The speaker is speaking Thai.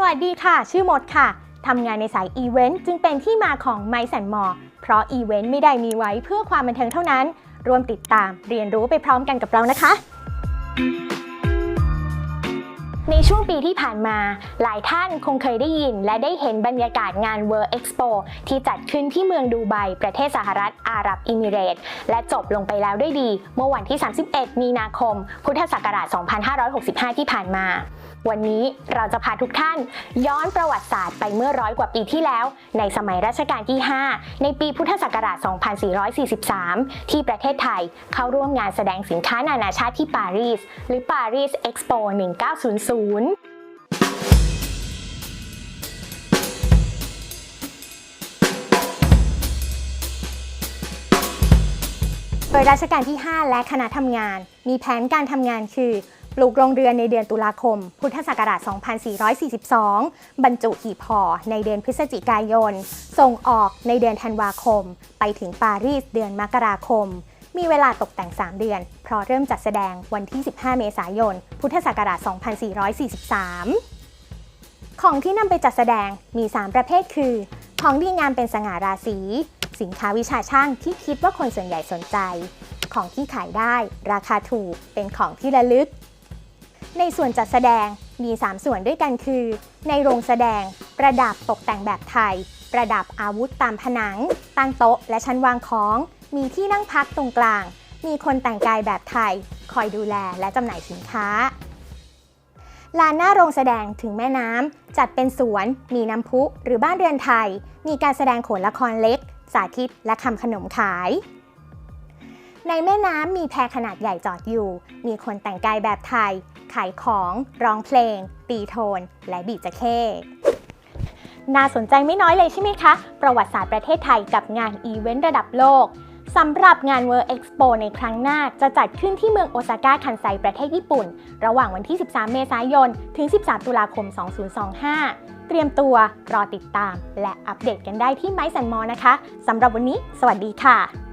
สวัสดีค่ะ ชื่อมดค่ะ ทำงานในสายอีเวนต์จึงเป็นที่มาของไมซ์แอนมอเพราะอีเวนต์ไม่ได้มีไว้เพื่อความบันเทิงเท่านั้นร่วมติดตามเรียนรู้ไปพร้อมกันกับเรานะคะ ช่วงปีที่ผ่านมา หลายท่านคงเคยได้ยิน และได้เห็นบรรยากาศงาน World Expo ที่จัดขึ้นที่เมืองดูไบประเทศสหรัฐอาหรับอิมิเรตส์และจบลงไปแล้วด้วยดี เมื่อวันที่ 31 มีนาคม พุทธศักราช 2565 ที่ผ่านมา วันนี้เราจะพาทุกท่าน ย้อนประวัติศาสตร์ไปเมื่อร้อยกว่าปีที่แล้ว ในสมัยรัชกาลที่ 5 ในปีพุทธศักราช 2443 ที่ประเทศไทยเข้าร่วมงานแสดงสินค้านานาชาติที่ปารีสหรือ Paris Expo 1900โดยรัชกาลที่ 5 และคณะทำงาน มีแผนการทำงานคือ ปลูกโรงเรือนในเดือนตุลาคม พุทธศักราช 2442 บรรจุหีบห่อในเดือนพฤศจิกายน ส่งออกในเดือนธันวาคม ไปถึงปารีสเดือนมกราคม มีเวลาตกแต่ง 3 เดือน เพราะเริ่มจัดแสดงวันที่ 15 เมษายน พุทธศักราช 2443 ของที่นำไปจัดแสดงมี 3 ประเภทคือ ของดีงามเป็นสง่าราศี สินค้าวิชาช่างที่คิดว่าคนส่วนใหญ่สนใจ ของที่ขายได้ ราคาถูก เป็นของที่ระลึก ในส่วนจัดแสดงมี 3 ส่วนด้วยกันคือ ในโรงแสดง ประดับตกแต่งแบบไทย ประดับอาวุธตามผนัง ตั้งโต๊ะ และชั้นวางของ มีที่นั่งพักตรงกลาง มีคนแต่งกายแบบไทย คอยดูแลและจำหน่ายสินค้า ลานหน้าโรงแสดงถึงแม่น้ำ จัดเป็นสวน มีน้ำพุ หรือบ้านเรือนไทย มีการแสดงโขนละครเล็ก สาธิตและทำขนมขาย ในแม่น้ำมีแพขนาดใหญ่จอดอยู่ มีคนแต่งกายแบบไทย ขายของ ร้องเพลง ตีโทน และบีบจะเข้น่าสนใจไม่น้อยเลยใช่ไหมคะ ประวัติศาสตร์ประเทศไทยกับงานอีเวนต์ระดับโลก สำหรับงาน World Expo ในครั้งหน้าจะจัดขึ้นที่เมืองโอซาก้าคันไซประเทศญี่ปุ่น ระหว่างวันที่ 13 เมษายน ถึง 13 ตุลาคม 2025 เตรียมตัวรอติดตาม และอัปเดตกันได้ที่ไมซ์แอนมอนะคะสำหรับวันนี้ สวัสดีค่ะ